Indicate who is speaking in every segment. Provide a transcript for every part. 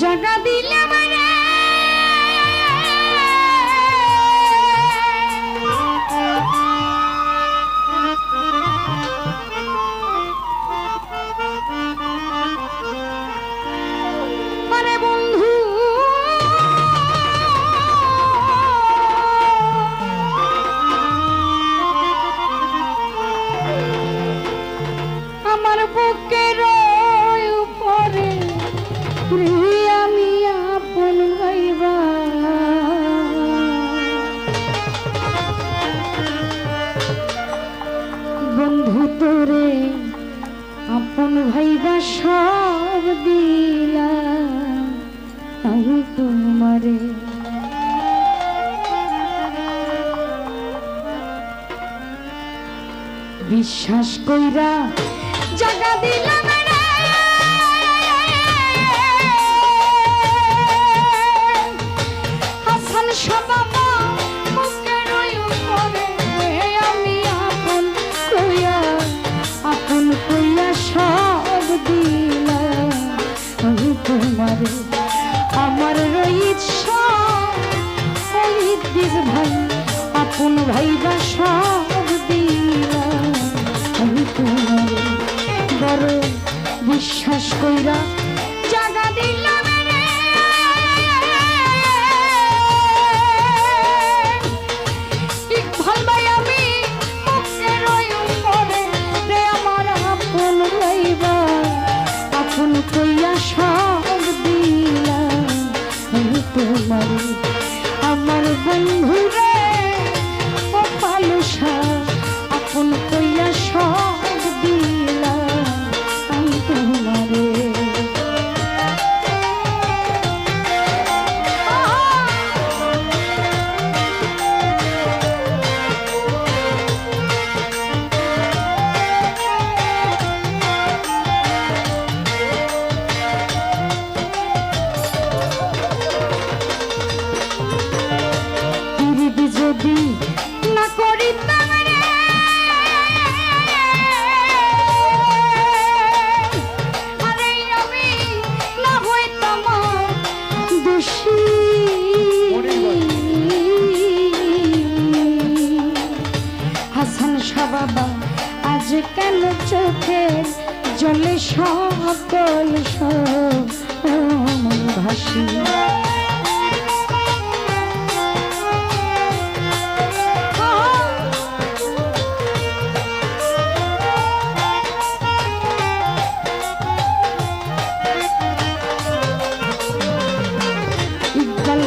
Speaker 1: जगा ভাইবা সব দিলা তোমারে। বিশ্বাস কইরা জাগা দিলা ভাইবা সব দিলাম। আমি তোমার বড় বিশ্বাস কইরা জাগা দিলাম কইয়া সব দিলাম। আমি তোমার কেন চোখে জলে সকল ভাসি?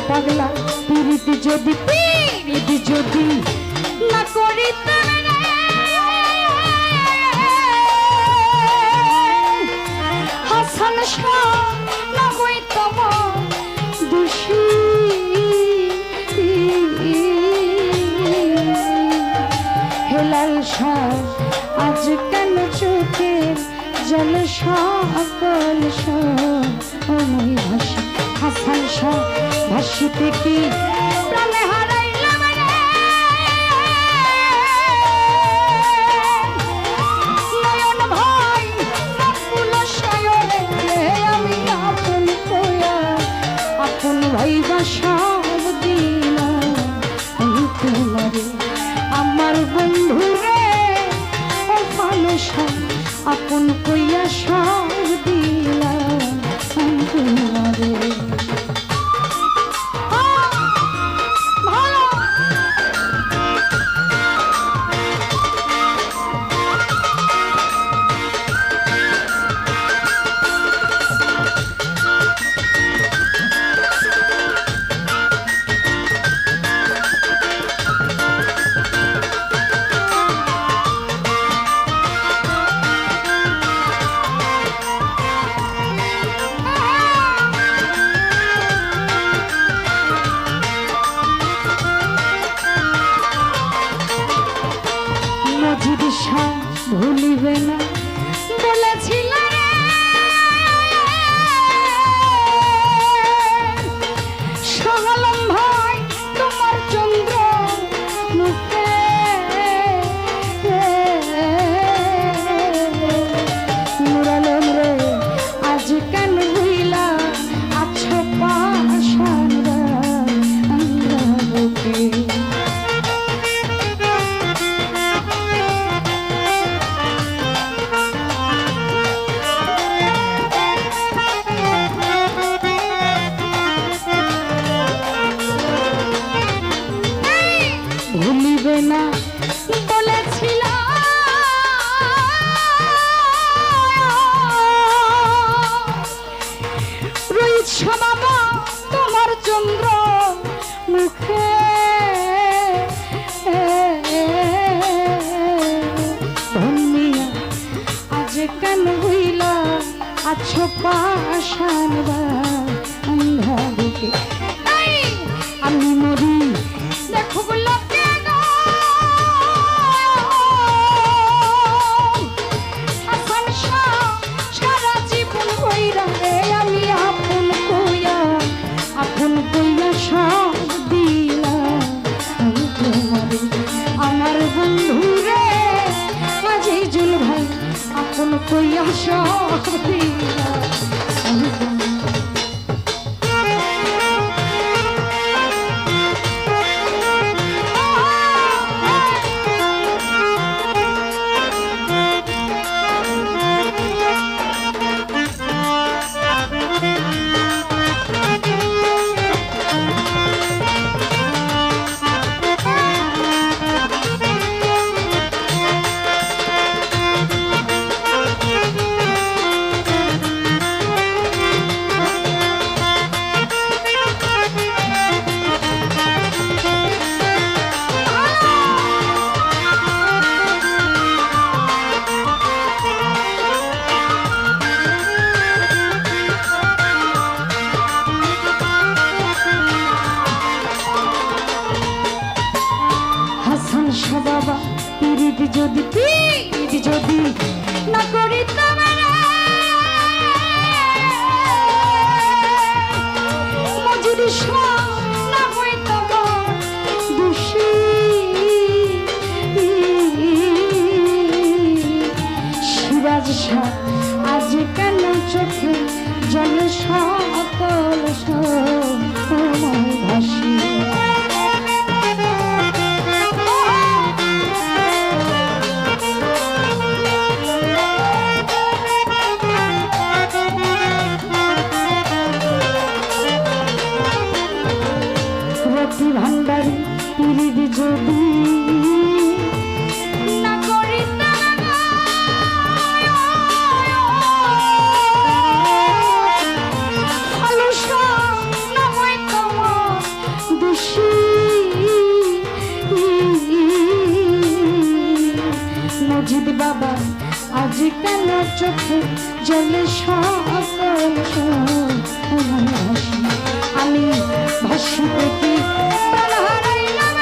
Speaker 1: পাগলা পিরিত যদি পিরিত যদি না করিতে কৃষ্ণ না বৈতম দোষী। হেলাল সার আজকাল চোখের জল সকল সময় ভাষা হাসান সার, ভাসিতে কি Seven. আছো পাশান যদি পিরিত যদি না করি তোমারে মজুরি না হই তোমার দোষী। সিরাজ শাহ, আজ কেন চোখে জলে সকল সময় রতি ভান্ডারি পিরিত যদি মজিদ বাবা আজ চোখে জলে। আমি ভাসি দেখি প্রাণ হারাইলাম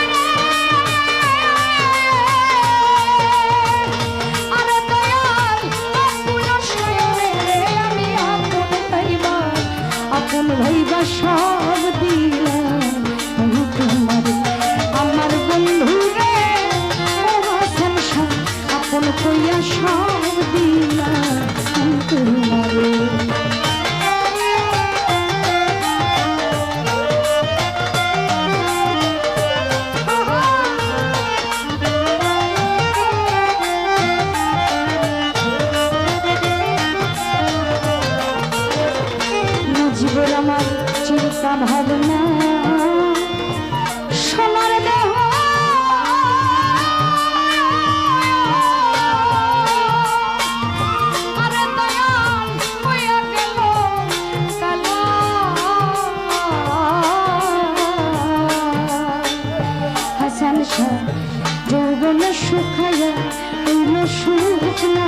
Speaker 1: ভাবনা। সোনার দেহ। হাসান শাহ যৌবন শুকাইয়া হইল শুকনা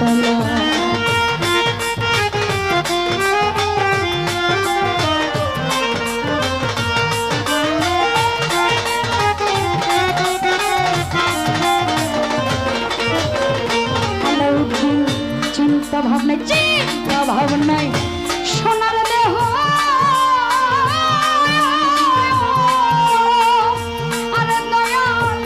Speaker 1: তলা চিন্তা ভাবনায় চিন্তা ভাবনায় সোনার দেহ। আরে দয়াল